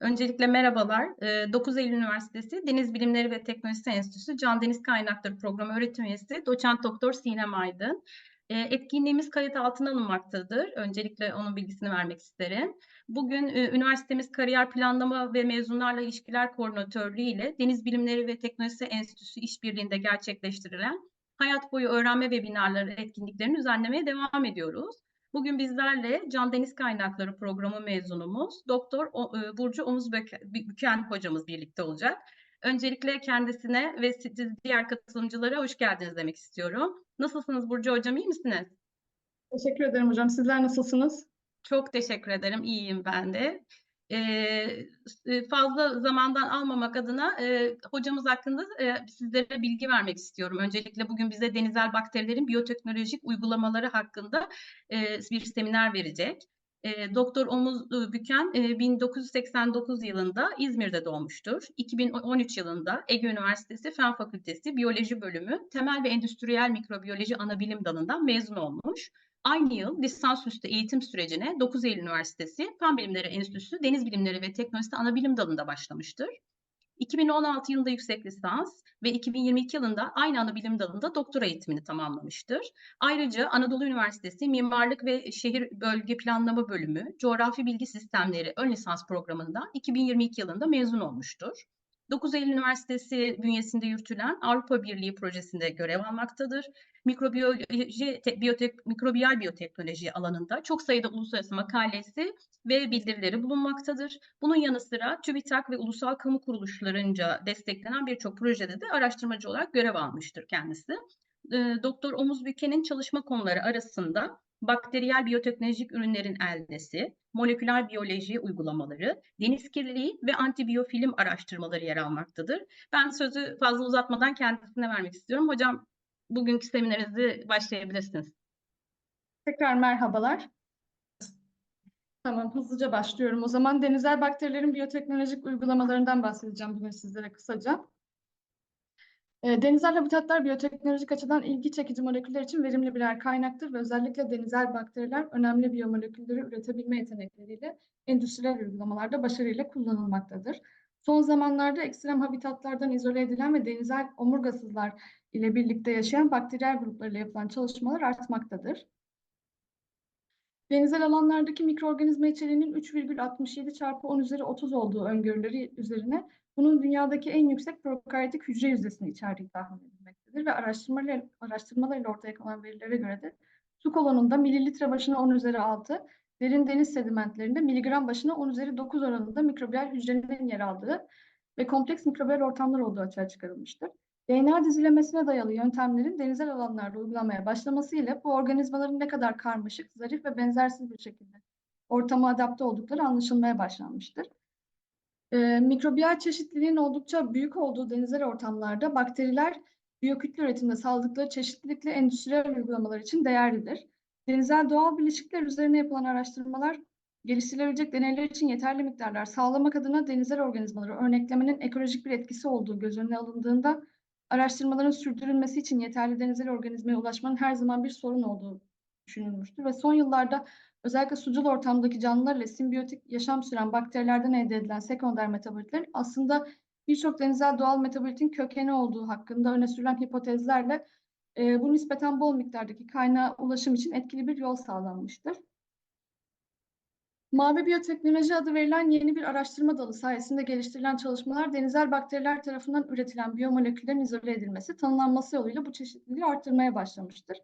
Öncelikle merhabalar. Eee, 9 Eylül Üniversitesi Deniz Bilimleri ve Teknolojisi Enstitüsü Can Deniz Kaynakları Programı öğretim üyesi Doçent Doktor Sinem Aydın. Etkinliğimiz kayıt altına alınmaktadır. Öncelikle onun bilgisini vermek isterim. Bugün üniversitemiz Kariyer Planlama ve Mezunlarla İlişkiler Koordinatörlüğü ile Deniz Bilimleri ve Teknolojisi Enstitüsü işbirliğinde gerçekleştirilen hayat boyu öğrenme webinarları etkinliklerini düzenlemeye devam ediyoruz. Bugün bizlerle Can Deniz Kaynakları Programı mezunumuz Doktor e, Burcu Omuz Büken hocamız birlikte olacak. Öncelikle kendisine ve siz diğer katılımcılara hoş geldiniz demek istiyorum. Nasılsınız Burcu hocam, iyi misiniz? Teşekkür ederim hocam. Sizler nasılsınız? Çok teşekkür ederim, iyiyim ben de. S- fazla zamandan almamak adına e, hocamız hakkında e, sizlere bilgi vermek istiyorum. Öncelikle bugün bize denizel bakterilerin biyoteknolojik uygulamaları hakkında e, bir seminer verecek. E, Doktor Omuz e, Büken e, 1989 yılında İzmir'de doğmuştur. 2013 yılında Ege Üniversitesi Fen Fakültesi Biyoloji Bölümü Temel ve Endüstriyel Mikrobiyoloji Anabilim Dalı'ndan mezun olmuş. Aynı yıl lisansüstü eğitim sürecine 9 Eylül Üniversitesi Fen Bilimleri Enstitüsü Deniz Bilimleri ve Teknolojisi Anabilim Dalı'nda başlamıştır. 2016 yılında yüksek lisans ve 2022 yılında aynı anabilim dalında doktora eğitimini tamamlamıştır. Ayrıca Anadolu Üniversitesi Mimarlık ve Şehir Bölge Planlama Bölümü Coğrafi Bilgi Sistemleri ön lisans programından 2022 yılında mezun olmuştur. 9 Eylül Üniversitesi bünyesinde yürütülen Avrupa Birliği projesinde görev almaktadır. Mikrobiyoloji, te, biyotek, mikrobiyal biyoteknoloji alanında çok sayıda uluslararası makalesi ve bildirileri bulunmaktadır. Bunun yanı sıra TÜBİTAK ve ulusal kamu kuruluşlarınca desteklenen birçok projede de araştırmacı olarak görev almıştır kendisi. E, Doktor Omuz Büke'nin çalışma konuları arasında bakteriyel biyoteknolojik ürünlerin eldesi, moleküler biyoloji uygulamaları, deniz kirliliği ve antibiyofilm araştırmaları yer almaktadır. Ben sözü fazla uzatmadan kendisine vermek istiyorum. Hocam bugünkü seminerinizi başlayabilirsiniz. Tekrar merhabalar. Tamam, hızlıca başlıyorum. O zaman denizel bakterilerin biyoteknolojik uygulamalarından bahsedeceğim bugün sizlere kısaca. E, denizel habitatlar biyoteknolojik açıdan ilgi çekici moleküller için verimli birer kaynaktır ve özellikle denizel bakteriler önemli biyomolekülleri üretebilme yetenekleriyle endüstriyel uygulamalarda başarıyla kullanılmaktadır. Son zamanlarda ekstrem habitatlardan izole edilen ve denizel omurgasızlar ile birlikte yaşayan bakteriyel gruplarıyla yapılan çalışmalar artmaktadır. Denizel alanlardaki mikroorganizma içeriğinin 3,67 çarpı 10 üzeri 30 olduğu öngörüleri üzerine bunun dünyadaki en yüksek prokaryotik hücre yüzdesini içerdiği tahmin edilmektedir ve araştırmalar, araştırmalarıyla ortaya konan verilere göre de su kolonunda mililitre başına 10 üzeri 6, derin deniz sedimentlerinde miligram başına 10 üzeri 9 oranında mikrobiyal hücrelerin yer aldığı ve kompleks mikrobiyal ortamlar olduğu açığa çıkarılmıştır. DNA dizilemesine dayalı yöntemlerin denizel alanlarda uygulamaya başlaması ile bu organizmaların ne kadar karmaşık, zarif ve benzersiz bir şekilde ortama adapte oldukları anlaşılmaya başlanmıştır. Ee, mikrobiyal çeşitliliğin oldukça büyük olduğu denizel ortamlarda bakteriler biyokütle üretiminde sağladıkları çeşitlilikle endüstriyel uygulamalar için değerlidir. Denizel doğal bileşikler üzerine yapılan araştırmalar geliştirilebilecek deneyler için yeterli miktarlar sağlamak adına denizel organizmaları örneklemenin ekolojik bir etkisi olduğu göz önüne alındığında araştırmaların sürdürülmesi için yeterli denizel organizmaya ulaşmanın her zaman bir sorun olduğu düşünülmüştür ve son yıllarda özellikle sucul ortamdaki canlılar ile simbiyotik yaşam süren bakterilerden elde edilen sekonder metabolitlerin aslında birçok denizel doğal metabolitin kökeni olduğu hakkında öne sürülen hipotezlerle e, bu nispeten bol miktardaki kaynağa ulaşım için etkili bir yol sağlanmıştır. Mavi biyoteknoloji adı verilen yeni bir araştırma dalı sayesinde geliştirilen çalışmalar denizel bakteriler tarafından üretilen biyomoleküllerin izole edilmesi, tanımlanması yoluyla bu çeşitliliği arttırmaya başlamıştır.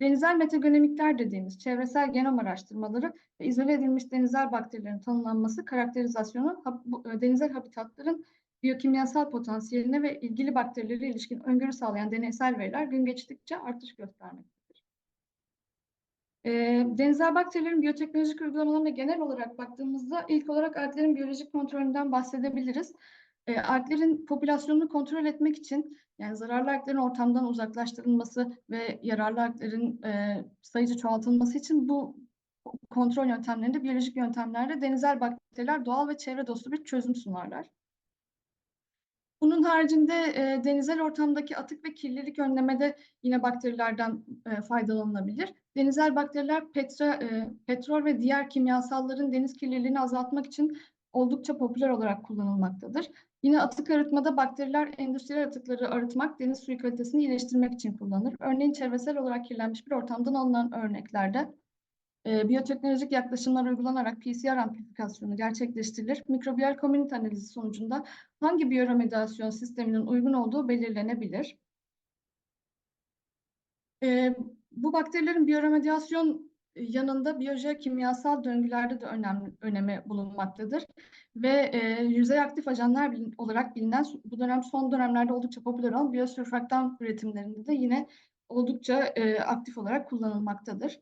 Denizel metagenomikler dediğimiz çevresel genom araştırmaları ve izole edilmiş denizel bakterilerin tanımlanması, karakterizasyonu, e, denizel habitatların biyokimyasal potansiyeline ve ilgili bakterilere ilişkin öngörü sağlayan deneysel veriler gün geçtikçe artış göstermektedir. E, denizel bakterilerin biyoteknolojik uygulamalarına genel olarak baktığımızda ilk olarak alglerin biyolojik kontrolünden bahsedebiliriz. E, alglerin popülasyonunu kontrol etmek için yani zararlı alglerin ortamdan uzaklaştırılması ve yararlı alglerin e, sayıca çoğaltılması için bu kontrol yöntemlerinde, biyolojik yöntemlerde denizel bakteriler doğal ve çevre dostu bir çözüm sunarlar. Bunun haricinde e, denizel ortamdaki atık ve kirlilik önlemede yine bakterilerden e, faydalanılabilir. Denizel bakteriler petra, e, petrol ve diğer kimyasalların deniz kirliliğini azaltmak için oldukça popüler olarak kullanılmaktadır. Yine atık arıtmada bakteriler endüstriyel atıkları arıtmak, deniz suyu kalitesini iyileştirmek için kullanılır. Örneğin çevresel olarak kirlenmiş bir ortamdan alınan örneklerde e, biyoteknolojik yaklaşımlar uygulanarak PCR amplifikasyonu gerçekleştirilir. Mikrobiyal komünite analizi sonucunda hangi biyoremediyasyon sisteminin uygun olduğu belirlenebilir. E, bu bakterilerin biyoremediyasyon yanında biyojeokimyasal döngülerde de önemli, önemi bulunmaktadır. Ve e, yüzey aktif ajanlar bilin, olarak bilinen bu dönem son dönemlerde oldukça popüler olan biyosürfaktan üretimlerinde de yine oldukça e, aktif olarak kullanılmaktadır.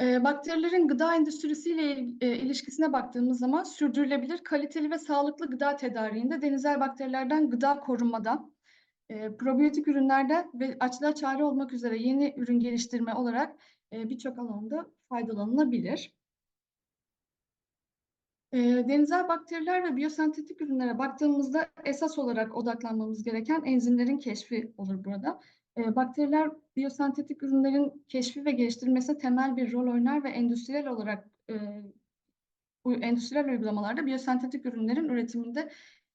E, bakterilerin gıda endüstrisiyle e, ilişkisine baktığımız zaman sürdürülebilir, kaliteli ve sağlıklı gıda tedariğinde denizel bakterilerden gıda korunmada, e, probiyotik ürünlerde ve açlığa çare olmak üzere yeni ürün geliştirme olarak e, birçok alanda faydalanılabilir. Denizel bakteriler ve biyosentetik ürünlere baktığımızda esas olarak odaklanmamız gereken enzimlerin keşfi olur burada. Bakteriler biyosentetik ürünlerin keşfi ve geliştirilmesine temel bir rol oynar ve endüstriyel olarak e, endüstriyel uygulamalarda biyosentetik ürünlerin üretiminde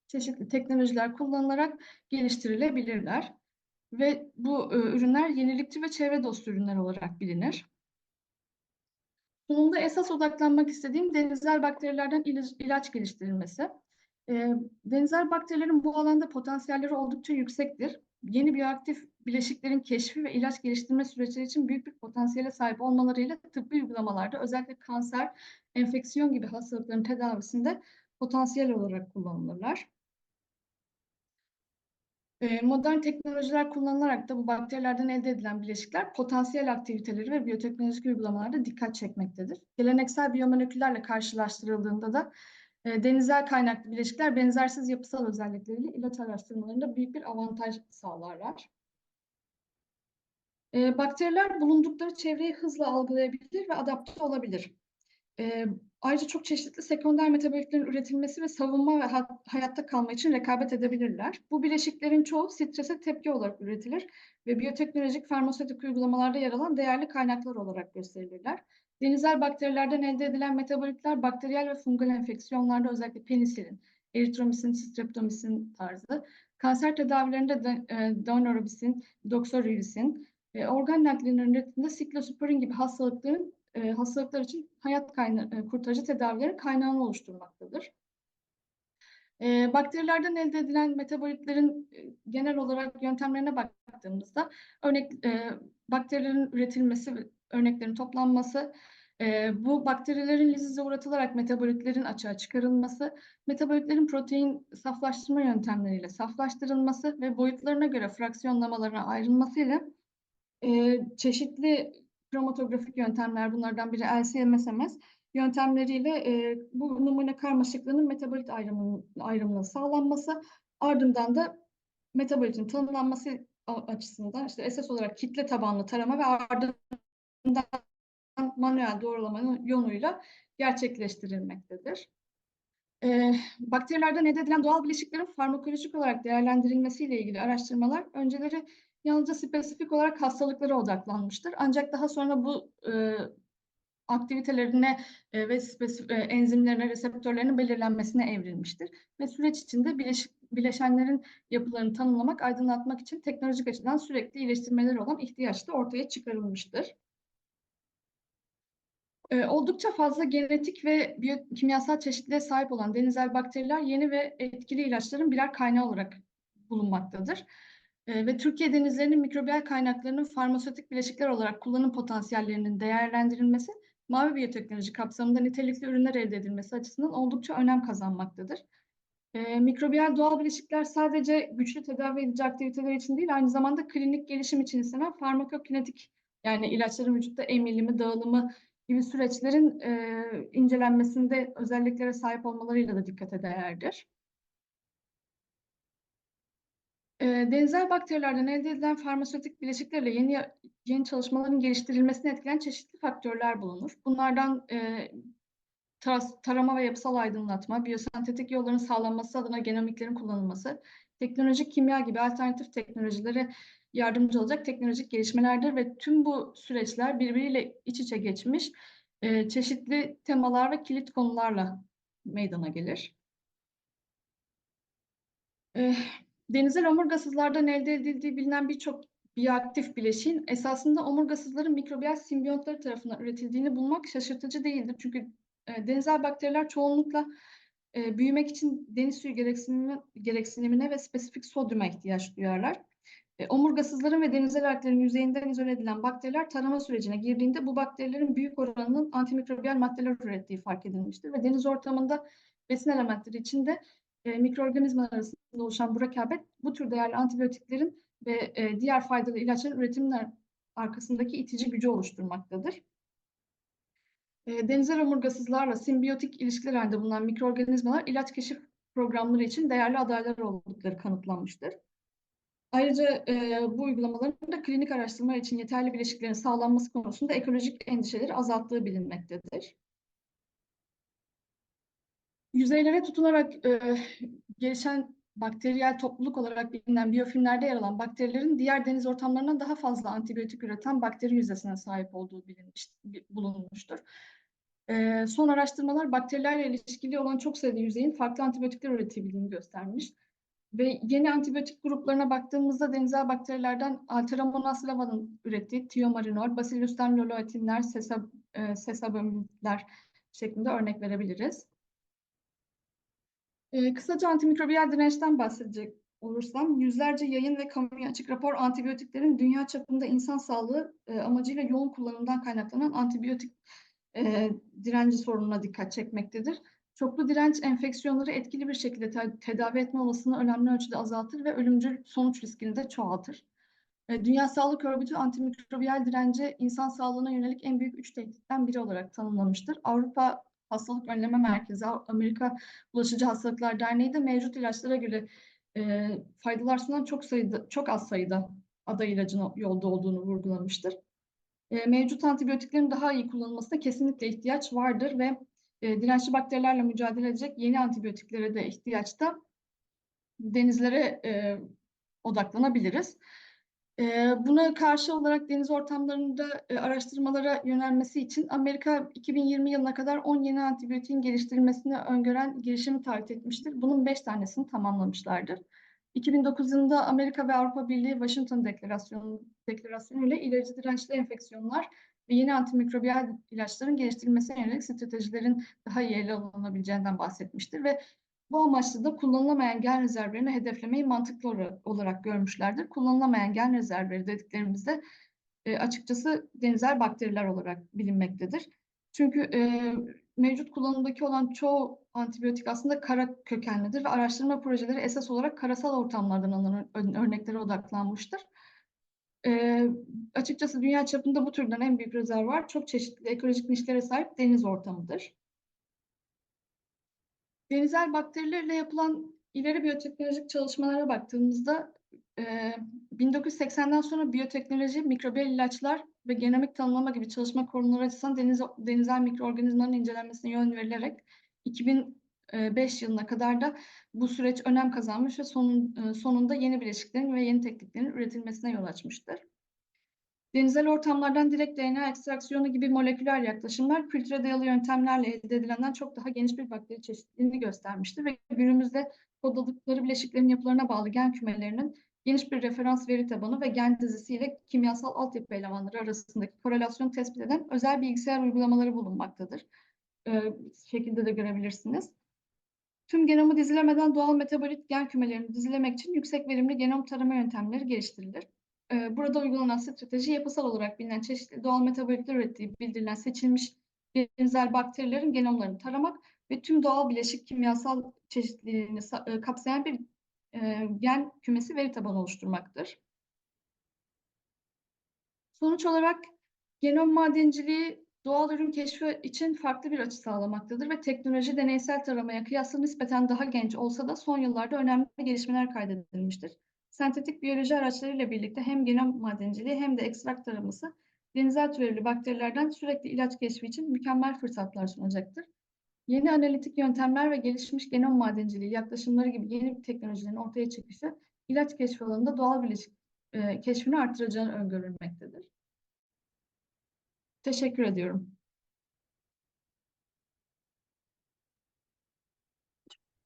çeşitli teknolojiler kullanılarak geliştirilebilirler. Ve bu e, ürünler yenilikçi ve çevre dostu ürünler olarak bilinir. Sonunda esas odaklanmak istediğim denizel bakterilerden ilaç geliştirilmesi. E, denizel bakterilerin bu alanda potansiyelleri oldukça yüksektir. Yeni biyoaktif bileşiklerin keşfi ve ilaç geliştirme süreçleri için büyük bir potansiyele sahip olmalarıyla tıbbi uygulamalarda özellikle kanser, enfeksiyon gibi hastalıkların tedavisinde potansiyel olarak kullanılırlar. Ee, modern teknolojiler kullanılarak da bu bakterilerden elde edilen bileşikler potansiyel aktiviteleri ve biyoteknolojik uygulamalarda dikkat çekmektedir. Geleneksel biyomoleküllerle karşılaştırıldığında da e, denizel kaynaklı bileşikler benzersiz yapısal özellikleriyle ilaç araştırmalarında büyük bir avantaj sağlarlar. E, bakteriler bulundukları çevreyi hızla algılayabilir ve adapte olabilir. E, ayrıca çok çeşitli sekonder metabolitlerin üretilmesi ve savunma ve ha hayatta kalma için rekabet edebilirler. Bu bileşiklerin çoğu strese tepki olarak üretilir ve biyoteknolojik farmasötik uygulamalarda yer alan değerli kaynaklar olarak gösterilirler. Denizel bakterilerden elde edilen metabolitler bakteriyel ve fungal enfeksiyonlarda özellikle penisilin, eritromisin, streptomisin tarzı, kanser tedavilerinde de, e, donorobisin, doxorubicin, e, organ naklilerinin üretiminde siklosporin gibi hastalıkların e, hastalıklar için hayat kaynağı, e, kurtarıcı tedavilerin kaynağını oluşturmaktadır. E, bakterilerden elde edilen metabolitlerin e, genel olarak yöntemlerine baktığımızda örnek e, bakterilerin üretilmesi, örneklerin toplanması, e, bu bakterilerin lizize uğratılarak metabolitlerin açığa çıkarılması, metabolitlerin protein saflaştırma yöntemleriyle saflaştırılması ve boyutlarına göre fraksiyonlamalarına ayrılması ile e, çeşitli kromatografik yöntemler bunlardan biri LC-MS yöntemleriyle e, bu numune karmaşıklığının metabolit ayrımının, ayrımının sağlanması ardından da metabolitin tanımlanması açısından işte esas olarak kitle tabanlı tarama ve ardından manuel doğrulamanın yoluyla gerçekleştirilmektedir. E, bakterilerden elde edilen doğal bileşiklerin farmakolojik olarak değerlendirilmesiyle ilgili araştırmalar önceleri yalnızca spesifik olarak hastalıklara odaklanmıştır. Ancak daha sonra bu e, aktivitelerine e, ve spesif, e, enzimlerine, reseptörlerinin belirlenmesine evrilmiştir. Ve süreç içinde bileşik, bileşenlerin yapılarını tanımlamak, aydınlatmak için teknolojik açıdan sürekli iyileştirmeler olan ihtiyaç da ortaya çıkarılmıştır. E, oldukça fazla genetik ve biyokimyasal çeşitliliğe sahip olan denizel bakteriler yeni ve etkili ilaçların birer kaynağı olarak bulunmaktadır. E, ve Türkiye denizlerinin mikrobiyal kaynaklarının farmasötik bileşikler olarak kullanım potansiyellerinin değerlendirilmesi, mavi biyoteknoloji kapsamında nitelikli ürünler elde edilmesi açısından oldukça önem kazanmaktadır. E, mikrobiyal doğal bileşikler sadece güçlü tedavi edici aktiviteler için değil, aynı zamanda klinik gelişim için istenen farmakokinetik yani ilaçların vücutta emilimi, dağılımı gibi süreçlerin e, incelenmesinde özelliklere sahip olmalarıyla da dikkate değerdir. Denizel bakterilerden elde edilen farmasötik bileşiklerle yeni yeni çalışmaların geliştirilmesini etkileyen çeşitli faktörler bulunur. Bunlardan e, tas- tarama ve yapısal aydınlatma, biyosentetik yolların sağlanması adına genomiklerin kullanılması, teknolojik kimya gibi alternatif teknolojilere yardımcı olacak teknolojik gelişmelerdir ve tüm bu süreçler birbiriyle iç içe geçmiş e, çeşitli temalar ve kilit konularla meydana gelir. Eh, Denizel omurgasızlardan elde edildiği bilinen birçok biyoaktif bileşiğin esasında omurgasızların mikrobiyal simbiyotları tarafından üretildiğini bulmak şaşırtıcı değildir. Çünkü e, denizel bakteriler çoğunlukla e, büyümek için deniz suyu gereksinimi, gereksinimine ve spesifik sodyuma ihtiyaç duyarlar. E, omurgasızların ve denizel alglerin yüzeyinden izole edilen bakteriler tarama sürecine girdiğinde bu bakterilerin büyük oranının antimikrobiyal maddeler ürettiği fark edilmiştir ve deniz ortamında besin elementleri içinde e, mikroorganizmalar arasında oluşan bu rekabet bu tür değerli antibiyotiklerin ve e, diğer faydalı ilaçların üretiminin arkasındaki itici gücü oluşturmaktadır. E, denizel omurgasızlarla simbiyotik ilişkiler halinde bulunan mikroorganizmalar ilaç keşif programları için değerli adaylar oldukları kanıtlanmıştır. Ayrıca e, bu uygulamaların da klinik araştırmalar için yeterli bileşiklerin sağlanması konusunda ekolojik endişeleri azalttığı bilinmektedir. Yüzeylere tutunarak e, gelişen bakteriyel topluluk olarak bilinen biyofilmlerde yer alan bakterilerin diğer deniz ortamlarından daha fazla antibiyotik üreten bakteri yüzdesine sahip olduğu bilinmiş, bi- bulunmuştur. E, son araştırmalar bakterilerle ilişkili olan çok sayıda yüzeyin farklı antibiyotikler üretebildiğini göstermiş. Ve yeni antibiyotik gruplarına baktığımızda denizel bakterilerden Alteramonas lava'nın ürettiği Thiomarinol, Bacillus'tan loloetinler, sesab, e, şeklinde örnek verebiliriz. Ee, kısaca antimikrobiyal dirençten bahsedecek olursam, yüzlerce yayın ve kamuya açık rapor antibiyotiklerin dünya çapında insan sağlığı e, amacıyla yoğun kullanımdan kaynaklanan antibiyotik e, direnci sorununa dikkat çekmektedir. Çoklu direnç enfeksiyonları etkili bir şekilde te- tedavi etme olasılığını önemli ölçüde azaltır ve ölümcül sonuç riskini de çoğaltır. E, Dünya Sağlık Örgütü antimikrobiyal direnci insan sağlığına yönelik en büyük üç tehditten biri olarak tanımlamıştır. Avrupa Hastalık Önleme Merkezi, Amerika Bulaşıcı Hastalıklar Derneği de mevcut ilaçlara göre e, faydalar sunan çok sayıda, çok az sayıda aday ilacın yolda olduğunu vurgulamıştır. E, mevcut antibiyotiklerin daha iyi kullanılmasına kesinlikle ihtiyaç vardır ve e, dirençli bakterilerle mücadele edecek yeni antibiyotiklere de ihtiyaçta denizlere e, odaklanabiliriz. E, buna karşı olarak deniz ortamlarında e, araştırmalara yönelmesi için Amerika 2020 yılına kadar 10 yeni antibiyotiğin geliştirilmesini öngören girişimi taahhüt etmiştir. Bunun 5 tanesini tamamlamışlardır. 2009 yılında Amerika ve Avrupa Birliği Washington Deklarasyonu, Deklarasyonu ile ilacı dirençli enfeksiyonlar ve yeni antimikrobiyal ilaçların geliştirilmesine yönelik stratejilerin daha iyi ele alınabileceğinden bahsetmiştir ve bu amaçla da kullanılamayan gen rezervlerini hedeflemeyi mantıklı olarak, görmüşlerdir. Kullanılamayan gen rezervleri dediklerimizde e, açıkçası denizel bakteriler olarak bilinmektedir. Çünkü e, mevcut kullanımdaki olan çoğu antibiyotik aslında kara kökenlidir ve araştırma projeleri esas olarak karasal ortamlardan alınan ör- örneklere odaklanmıştır. E, açıkçası dünya çapında bu türden en büyük rezervuar çok çeşitli ekolojik nişlere sahip deniz ortamıdır. Denizel bakterilerle yapılan ileri biyoteknolojik çalışmalara baktığımızda e, 1980'den sonra biyoteknoloji, mikrobiyal ilaçlar ve genomik tanımlama gibi çalışma konuları açısından deniz, denizel mikroorganizmaların incelenmesine yön verilerek 2005 yılına kadar da bu süreç önem kazanmış ve sonun, e, sonunda yeni bileşiklerin ve yeni tekniklerin üretilmesine yol açmıştır. Denizel ortamlardan direkt DNA ekstraksiyonu gibi moleküler yaklaşımlar kültüre dayalı yöntemlerle elde edilenden çok daha geniş bir bakteri çeşitliliğini göstermiştir ve günümüzde kodladıkları bileşiklerin yapılarına bağlı gen kümelerinin geniş bir referans veri tabanı ve gen dizisiyle kimyasal altyapı elemanları arasındaki korelasyonu tespit eden özel bilgisayar uygulamaları bulunmaktadır. Ee, şekilde de görebilirsiniz. Tüm genomu dizilemeden doğal metabolit gen kümelerini dizilemek için yüksek verimli genom tarama yöntemleri geliştirilir. Ee, Burada uygulanan strateji yapısal olarak bilinen çeşitli doğal metabolitler ürettiği bildirilen seçilmiş benzer bakterilerin genomlarını taramak ve tüm doğal bileşik kimyasal çeşitliliğini e, kapsayan bir e, gen kümesi veri tabanı oluşturmaktır. Sonuç olarak genom madenciliği doğal ürün keşfi için farklı bir açı sağlamaktadır ve teknoloji deneysel taramaya kıyasla nispeten daha genç olsa da son yıllarda önemli gelişmeler kaydedilmiştir. Sentetik biyoloji araçlarıyla birlikte hem genom madenciliği hem de ekstrak taraması denizel türevli bakterilerden sürekli ilaç keşfi için mükemmel fırsatlar sunacaktır. Yeni analitik yöntemler ve gelişmiş genom madenciliği yaklaşımları gibi yeni teknolojilerin ortaya çıkışı ilaç keşfi alanında doğal bileşik e, keşfini artıracağını öngörülmektedir. Teşekkür ediyorum.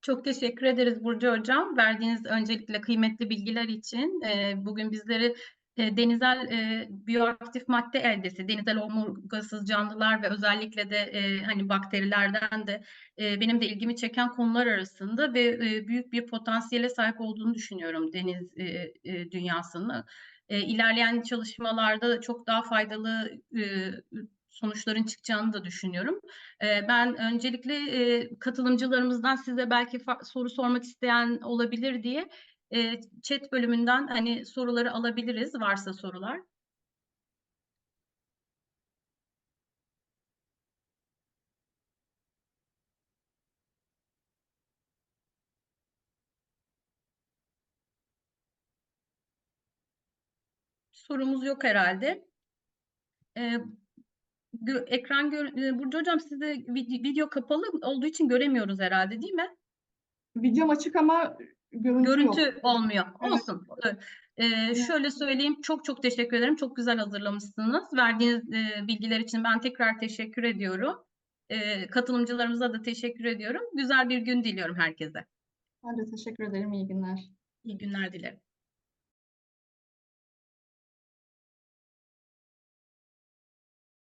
Çok teşekkür ederiz Burcu Hocam. Verdiğiniz öncelikle kıymetli bilgiler için. Ee, bugün bizleri e, denizel e, biyoaktif madde eldesi, denizel omurgasız canlılar ve özellikle de e, hani bakterilerden de e, benim de ilgimi çeken konular arasında ve e, büyük bir potansiyele sahip olduğunu düşünüyorum deniz e, e, dünyasının. E, ilerleyen çalışmalarda da çok daha faydalı e, sonuçların çıkacağını da düşünüyorum. Ee, Ben öncelikle e, katılımcılarımızdan size belki soru sormak isteyen olabilir diye e, chat bölümünden hani soruları alabiliriz varsa sorular. Sorumuz yok herhalde. Gö- ekran gör e, Burcu Hocam sizde vid- video kapalı olduğu için göremiyoruz herhalde değil mi? Videom açık ama görüntü, yok. Görüntü olmuyor. Evet. Olsun. Ee, şöyle söyleyeyim. Çok çok teşekkür ederim. Çok güzel hazırlamışsınız. Verdiğiniz e, bilgiler için ben tekrar teşekkür ediyorum. Ee, katılımcılarımıza da teşekkür ediyorum. Güzel bir gün diliyorum herkese. Ben de teşekkür ederim. İyi günler. İyi günler dilerim.